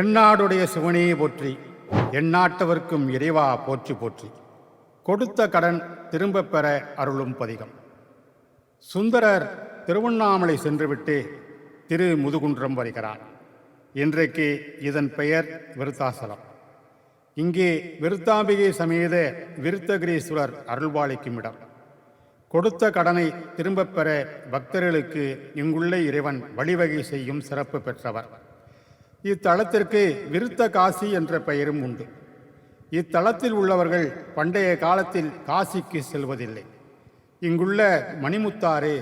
தென்னாடுடைய சிவனே போற்றி எந்நாட்டவர்க்கும் இறைவா போற்றி போற்றி. கொடுத்த கடன் திரும்பப் பெற அருளும் பதிகம். சுந்தரர் திருவண்ணாமலை சென்றுவிட்டு திரு முதுகுன்றம் வருகிறார். இன்றைக்கு இதன் பெயர் விருத்தாசலம். இங்கே விருத்தாம்பிகை சமேத விருத்தகிரீஸ்வரர் அருள்வாளிக்கும் இடம். கொடுத்த கடனை திரும்பப் பெற பக்தர்களுக்கு இங்குள்ள இறைவன் வழிவகை செய்யும் சிறப்பு பெற்றவர். இத்தலத்திற்கு விருத்த காசி என்ற பெயரும் உண்டு. இத்தலத்தில் உள்ளவர்கள் பண்டைய காலத்தில் காசிக்கு செல்வதில்லை. இங்குள்ள மணிமுத்தாறு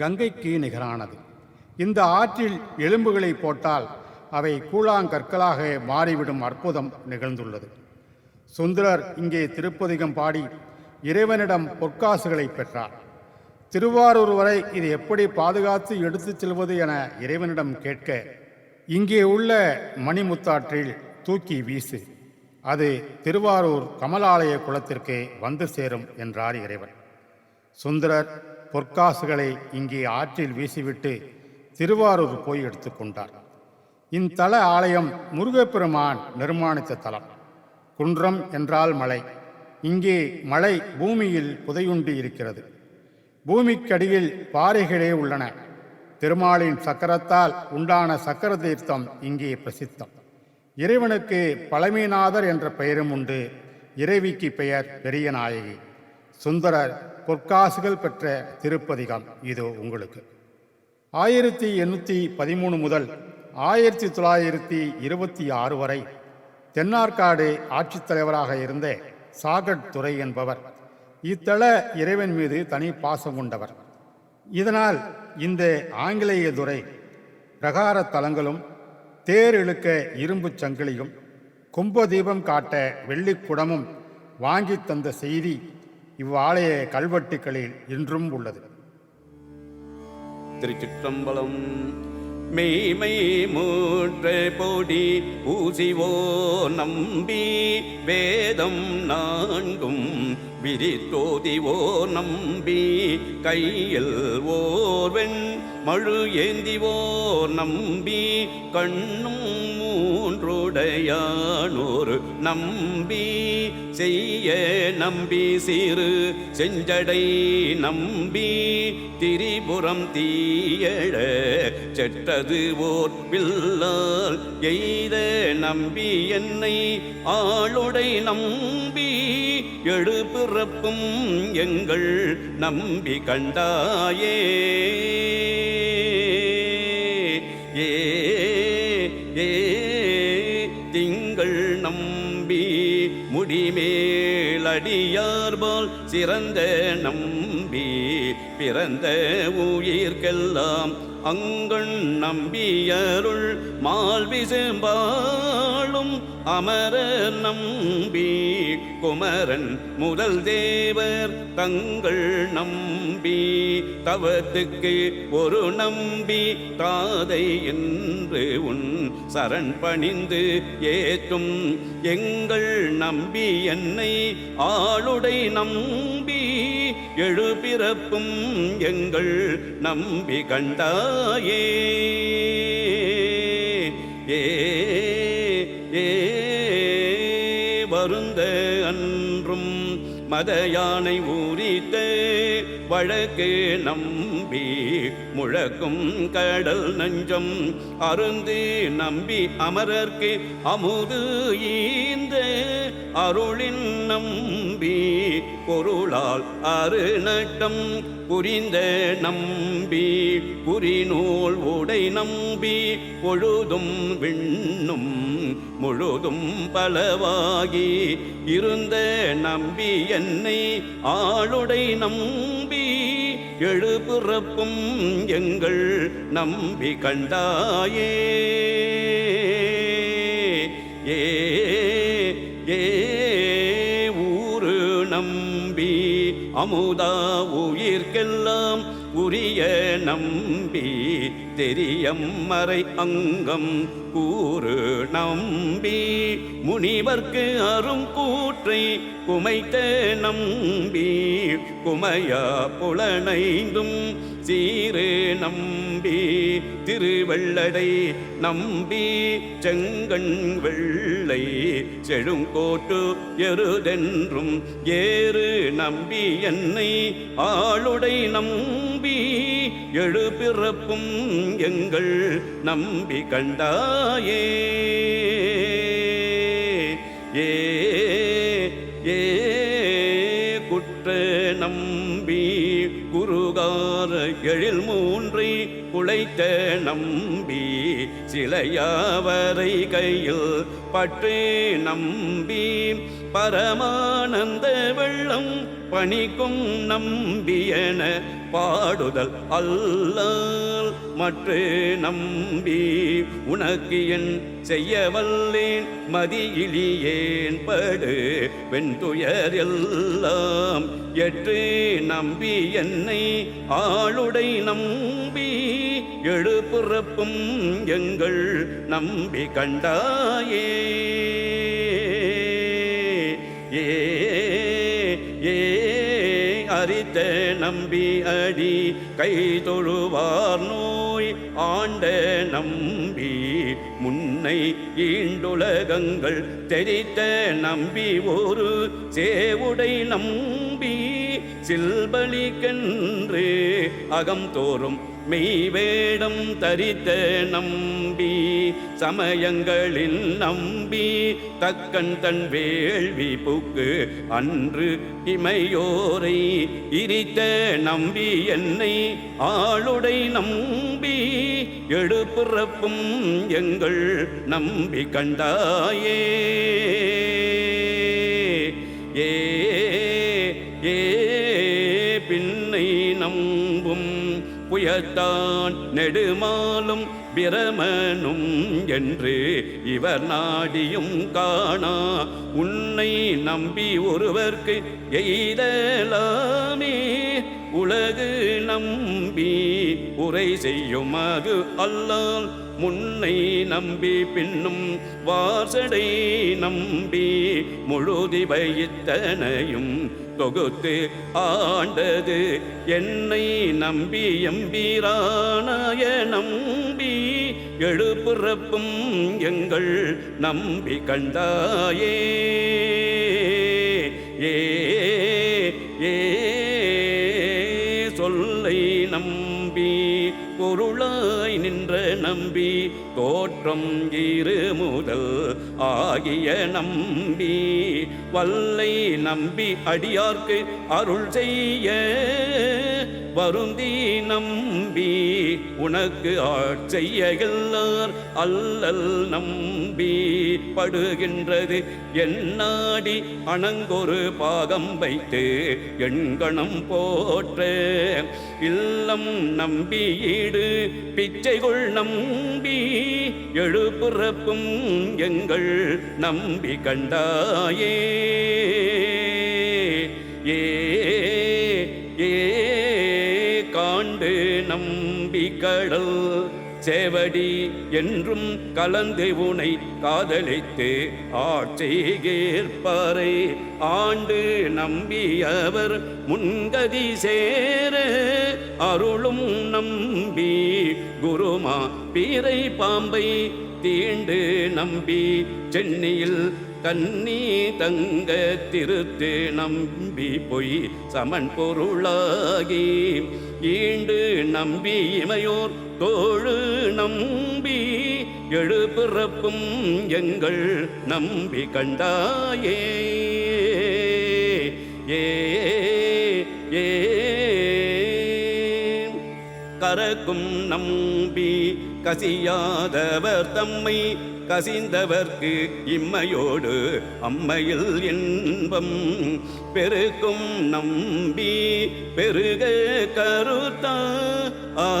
கங்கைக்கு நிகரானது. இந்த ஆற்றில் எலும்புகளை போட்டால் அவை கூழாங்கற்களாக மாறிவிடும் அற்புதம் நிகழ்ந்துள்ளது. சுந்தரர் இங்கே திருப்பதிகம் பாடி இறைவனிடம் பொற்காசுகளை பெற்றார். திருவாரூர் வரை இது எப்படி பாதுகாத்து எடுத்துச் செல்வது என இறைவனிடம் கேட்க இங்கே உள்ள மணிமுத்தாற்றில் தூக்கி வீசு. அது திருவாரூர் கமலாலய குளத்திற்கு வந்து சேரும் என்றார் இறைவன். சுந்தரர் பொற்காசுகளை இங்கே ஆற்றில் வீசிவிட்டு திருவாரூர் போய் எடுத்துக்கொண்டார் இத்தல ஆலயம் முருகப்பெருமான் நிர்மாணித்த தலம். குன்றம் என்றால் மலை. இங்கே மலை பூமியில் புதையுண்டு இருக்கிறது. பூமிக்கடியில் பாறைகளே உள்ளன. திருமாலின் சக்கரத்தால் உண்டான சக்கர தீர்த்தம் இங்கே பிரசித்தம். இறைவனுக்கு பழமைநாதர் என்ற பெயரும் உண்டு. இறைவிக்கு பெயர் பெரிய நாயகி. சுந்தரர் பொற்காசுகள் பெற்ற திருப்பதிகம் இதோ உங்களுக்கு. ஆயிரத்தி எண்ணூற்றி பதிமூணு முதல் ஆயிரத்தி தொள்ளாயிரத்தி இருபத்தி ஆறு வரை தென்னார்காடு ஆட்சித்தலைவராக இருந்த சாகட் துறை என்பவர் இத்தல இறைவன் மீது தனி பாசம் கொண்டவர். இதனால் இந்த ஆங்கிலேய துறை பிரகார தலங்களும் தேர் இழுக்க இரும்புச் சங்கிலியும் கும்பதீபம் காட்ட வெள்ளிக் குடமும் வாங்கித் தந்த செய்தி இவ்வாலய கல்வெட்டுகளில் இன்றும் உள்ளது. திருச்சிற்றம்பலம் மெய்மை மூற்ற பொடி ஊசிவோ நம்பி வேதம் நான்கும் விரித்தோதிவோ நம்பி கையில் ஓர்வெண் மழு ஏந்திவோ நம்பி கண்ணும் மூன்றுடையானோர் நம்பி செய்ய நம்பி சிறு செஞ்சடை நம்பி திரிபுரம் தீயழ செற்றது ஓர் பில்லால் எய்த நம்பி என்னை ஆளுடை நம்பி எழு பிறப்பும் எங்கள் நம்பி கண்டாயே. ஏ ஏ திங்கள் நம்பி முடிமேலடியார்பால் சிறந்த நம்பி பிறந்த உயிர்க்கெல்லாம் அங்கண் நம்பியருள் மால்விசும்பாளும் அமரர் நம்பி குமரன் முதல் தேவர் தங்கள் நம்பி தவத்துக்கு ஒரு நம்பி தாதை என்று உன் சரண் பணிந்து ஏற்றும் எங்கள் நம்பி என்னை ஆளுடை நம்பி எழு பிறப்பும் எங்கள் நம்பி கண்டாயே. ஏ ஏ வருந்த அன்றும் மத யானை ஊறித்த வழக்கு நம்பி முழக்கும் கடல் நஞ்சம் அருந்து நம்பி அமரர்க்கு அமுது ஈந்த அருளின் நம்பி பொருளால் அருநட்டம் புரிந்த நம்பி புரிநூல் உடை நம்பி பொழுதும் விண்ணும் முழுதும் பலவாகி இருந்த நம்பி என்னை ஆளுடை நம்பி எழுபுறப்பும் எங்கள் நம்பி கண்டாயே. அமுதா உயிர்க்கெல்லாம் உரிய நம்பி தெரியம் மறை அங்கம் கூறு நம்பி. முனிவர்க்கு அரும் கூற்றை குமைத்த நம்பி. குமையா புலனைந்தும் சீரு நம்பி. திருவள்ளடை நம்பி. செங்கண் வெள்ளை செழுங்கோட்டு எருதென்றும் ஏறு நம்பி என்னை ஆளுடை நம்பி. எழுபிறப்பும் எங்கள் நம்பி கண்டாயே. ஏ ஏ குற்ற நம்பி குருகார எழில் மூன்றை குளைத்த நம்பி சிலையாவரை கையில் பற்று நம்பி பரமானந்த வெள்ளம் பணிக்கும் நம்பியன பாடுதல் அல்லால் மற்ற நம்பி உனக்கு என் செய்யவல்லேன் மதியிலியேன் படு? வெண்துயர் எல்லாம் எற்று நம்பி என்னை ஆளுடை நம்பி எழுப்புறப்பும் எங்கள் நம்பி கண்டாயே. ஏ அரித்த நம்பி அடி கை தொழுவார் நோய் ஆண்ட நம்பி. முன்னை ஈண்டுலகங்கள் தெரித்த நம்பி ஒரு சேவுடை நம்பி. சில்பலி அகம் தோறும் மெய்வேடம் தரித்த நம்பி சமயங்களில் நம்பி தக்கன் தன் வேள்வி புக்கு அன்று இமையோரை இரித்த நம்பி என்னை ஆளுடை நம்பி எடுப்புறப்பும் எங்கள் நம்பி கண்டாயே. புயத்தான் நெடுமாலும் பிரமனும் என்று இவர் நாடியும் காணா. உன்னை நம்பி ஒருவர்க்கு எய்தலாமே. உலகு நம்பி உரை செய்யும் அது அல்லால் முன்னை நம்பி பின்னும் வாசடை நம்பி முழுதி வைத்தனையும் தொகுத்து ஆண்டது. என்னை நம்பி எம்பீரானாய நம்பி எழுப்புறப்பும் எங்கள் நம்பி கண்டாயே. ஏ ஏ சொல்லை நம்பி பொருளாய் நின்ற நம்பி தோற்றம் இரு முதல் ஆகிய நம்பி வல்லை நம்பி அடியார்க்கு அருள் செய்ய வருந்தி நம்பி உனக்கு ஆட்செய்ய எல்லார் அல்லல் நம்பி படுகின்றது என்னாடி அணங்கொரு பாகம் வைத்து எண்கணம் போற்ற. இல்லம் நம்பியீடு பிச்சைகள் நம்பி. எழுபிறப்பும் எங்கள் நம்பி கண்டாயே. கடல் சேவடி என்றும் கலந்து உனை காதலித்து ஆட்சேகேற்பாரை ஆண்டு நம்பி அவர் முன்கதி சேர அருளும் நம்பி குருமா பீரை பாம்பை தீண்டு நம்பி. சென்னையில் கன்னி தங்க திருத்து நம்பி பொய் சமன் பொருளாகி ஈண்டு நம்பி இமையோர் தோழு நம்பி எழுபிறப்பும் எங்கள் நம்பி கண்டாயே. ஏ ஏ. கரக்கும் நம்பி கசியாதவர் தம்மை கசிந்தவர்க்கு இம்மையோடு அம்மையில் இன்பம். பெருக்கும் நம்பி பெருக கருத்தா. ஆ,